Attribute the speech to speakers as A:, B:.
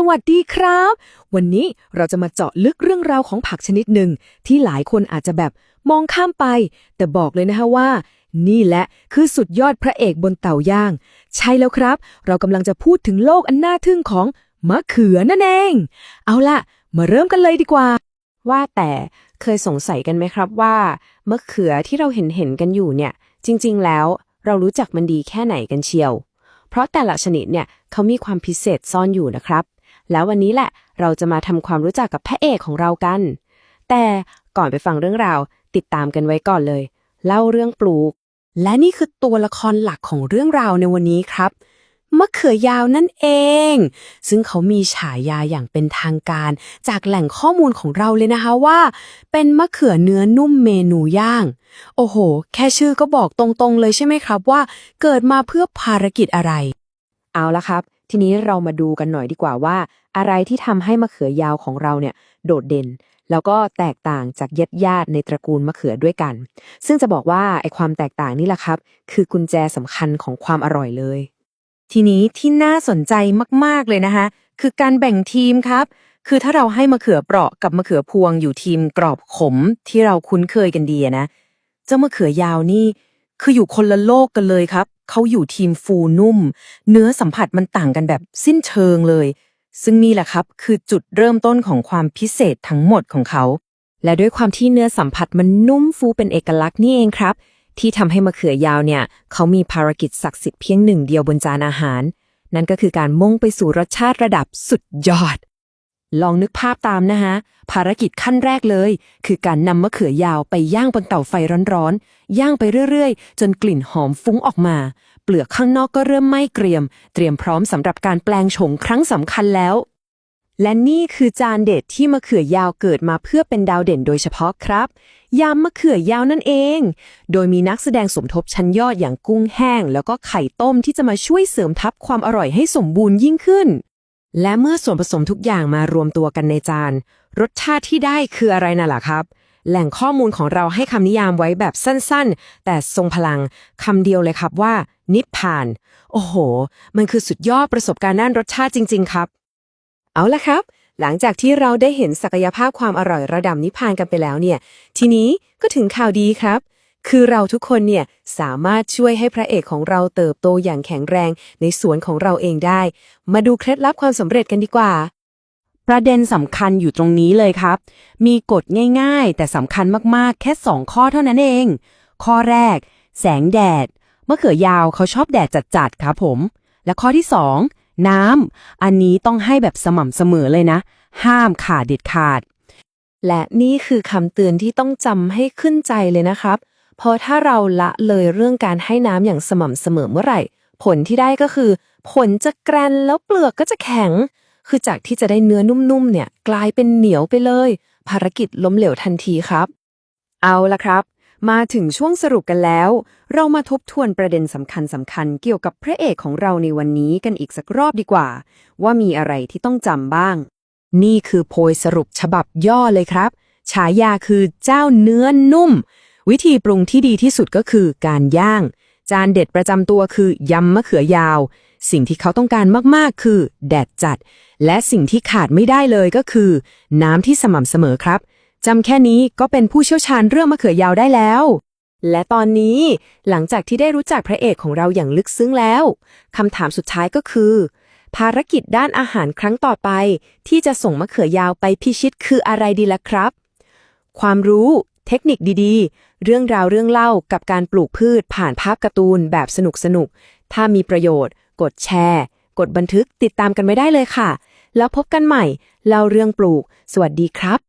A: สวัสดีครับ วันนี้เราจะมาเจาะลึกเรื่องราวของผักชนิดหนึ่ง ที่หลายคนอาจจะแบบมองข้ามไป แต่บอกเลยนะคะว่า นี่แหละคือสุดยอดพระเอกบนเต่าย่าง ใช่แล้วครับ เรากำลังจะพูดถึงโลกอันน่าทึ่งของมะเขือนั่นเอง เอาล่ะ มาเริ่มกันเลยดีกว่า
B: ว่าแต่เคยสงสัยกันไหมครับว่ามะเขือที่เราเห็นเห็นกันอยู่เนี่ย จริง ๆ แล้วเรารู้จักมันดีแค่ไหนกันเชียว เพราะแต่ละชนิดเนี่ยเขามีความพิเศษซ่อนอยู่นะครับ แล้ววันนี้แหละเราจะมาทำความรู้จักกับพระเอกของเรากัน แต่ก่อนไปฟังเรื่องราว ติดตามกันไว้ก่อนเลย เล่าเรื่องปลูก และนี่คือตัวละครหลักของเรื่องราวในวันนี้ครับมะเขือยาวนั่นเอง ซึ่งเขามีฉายาอย่างเป็นทางการ จากแหล่งข้อมูลของเราเลยนะคะว่า เป็นมะเขือเนื้อนุ่มเมนูย่าง โอ้โห แค่ชื่อก็บอกตรงๆเลยใช่ไหมครับว่า เกิดมาเพื่อภารกิจอะไร เอาละครับ ทีนี้เรามาดูกันหน่อยดีกว่าว่า อะไรที่ทำให้มะเขือยาวของเราเนี่ยโดดเด่น แล้วก็แตกต่างจากญาติญาติในตระกูลมะเขือด้วยกัน ซึ่งจะบอกว่าไอความแตกต่างนี่แหละครับ คือกุญแจสำคัญของความอร่อยเลย ทีนี้ที่น่าสนใจมากๆเลยนะคะ คือการแบ่งทีมครับ คือถ้าเราให้มะเขือเปราะกับมะเขือพวงอยู่ทีมกรอบขมที่เราคุ้นเคยกันดีนะเจ้ามะเขือยาวนี่คืออยู่คนละโลกกันเลยครับ เขาอยู่ทีมฟูนุ่ม เนื้อสัมผัสมันต่างกันแบบสิ้นเชิงเลย ซึ่งนี่แหละครับคือจุดเริ่มต้นของความพิเศษทั้งหมดของเขา และด้วยความที่เนื้อสัมผัสมันนุ่มฟูเป็นเอกลักษณ์นี่เองครับ ที่ทำให้มะเขือยาวเนี่ย เขามีภารกิจศักดิ์สิทธิ์เพียงหนึ่งเดียวบนจานอาหาร นั่นก็คือการมุ่งไปสู่รสชาติระดับสุดยอด ลองนึกภาพตามนะฮะภารกิจขั้นแรกเลย คือการนำมะเขือยาวไปย่างบนเตาไฟร้อนๆ ย่างไปเรื่อยๆ จนกลิ่นหอมฟุ้งออกมา เปลือกข้างนอกก็เริ่มไหม้เกรียม เตรียมพร้อมสำหรับการแปลงโฉมครั้งสำคัญแล้ว และนี่คือจานเด็ดที่มะเขือยาวเกิดมาเพื่อเป็นดาวเด่นโดยเฉพาะครับยำมะเขือยาวนั่นเอง โดยมีนักแสดงสมทบชั้นยอดอย่างกุ้งแห้ง แล้วก็ไข่ต้มที่จะมาช่วยเสริมทับความอร่อยให้สมบูรณ์ยิ่งขึ้น และเมื่อส่วนผสมทุกอย่างมารวมตัวกันในจาน รสชาติที่ได้คืออะไรน่ะล่ะครับ แหล่งข้อมูลของเราให้คำนิยามไว้แบบสั้นๆ แต่ทรงพลังคำเดียวเลยครับว่า นิพพาน โอ้โห มันคือสุดยอดประสบการณ์ด้านรสชาติจริง ๆ ครับ เอาละครับ หลังจากที่เราได้เห็นศักยภาพความอร่อยระดับนิพพานกันไปแล้วเนี่ย ทีนี้ก็ถึงข่าวดีครับ คือเราทุกคนเนี่ยสามารถช่วยให้พระเอกของเราเติบโตอย่างแข็งแรงในสวนของเราเองได้ มาดูเคล็ดลับความสำเร็จกันดีกว่า ประเด็นสำคัญอยู่ตรงนี้เลยครับ มีกฎง่ายๆ แต่สำคัญมากๆ แค่ 2 ข้อเท่านั้นเอง ข้อแรก แสงแดดมะเขือยาวเขาชอบแดดจัดๆครับผม และข้อที่ 2 น้ำอันนี้ต้องให้แบบสม่ำเสมอเลยนะ ห้ามขาดเด็ดขาด และนี่คือคำเตือนที่ต้องจำให้ขึ้นใจเลยนะครับ เพราะถ้าเราละเลยเรื่องการให้น้ำอย่างสม่ำเสมอเมื่อไหร่ ผลที่ได้ก็คือ ผลจะแกรนแล้วเปลือกก็จะแข็ง คือจากที่จะได้เนื้อนุ่มๆเนี่ยกลายเป็นเหนียวไปเลย ภารกิจล้มเหลวทันทีครับ เอาละครับ มาถึงช่วงสรุปกันแล้ว เรามาทบทวนประเด็นสำคัญสำคัญๆเกี่ยวกับพระเอกของเราในวันนี้กันอีกสักรอบดีกว่า ว่ามีอะไรที่ต้องจำบ้าง นี่คือโพยสรุปฉบับย่อเลยครับ ฉายาคือเจ้าเนื้อนุ่ม วิธีปรุงที่ดีที่สุดก็คือการย่าง จานเด็ดประจำตัวคือยำมะเขือยาว สิ่งที่เขาต้องการมากๆ คือแดดจัด และสิ่งที่ขาดไม่ได้เลยก็คือ น้ำที่สม่ำเสมอครับจำแค่นี้ก็เป็นผู้เชี่ยวชาญเรื่องมะเขือยาวได้แล้ว และตอนนี้หลังจากที่ได้รู้จักพระเอกของเราอย่างลึกซึ้งแล้วคำถามสุดท้ายก็คือ ภารกิจด้านอาหารครั้งต่อไป ที่จะส่งมะเขือยาวไปพิชิตคืออะไรดีล่ะครับ ความรู้ เทคนิคดีๆ เรื่องราวเรื่องเล่ากับการปลูกพืชผ่านภาพการ์ตูนแบบสนุกสนุก ถ้ามีประโยชน์ กดแชร์ กดบันทึกติดตามกันไว้ได้เลยค่ะ แล้วพบกันใหม่เล่าเรื่องปลูก สวัสดีครับ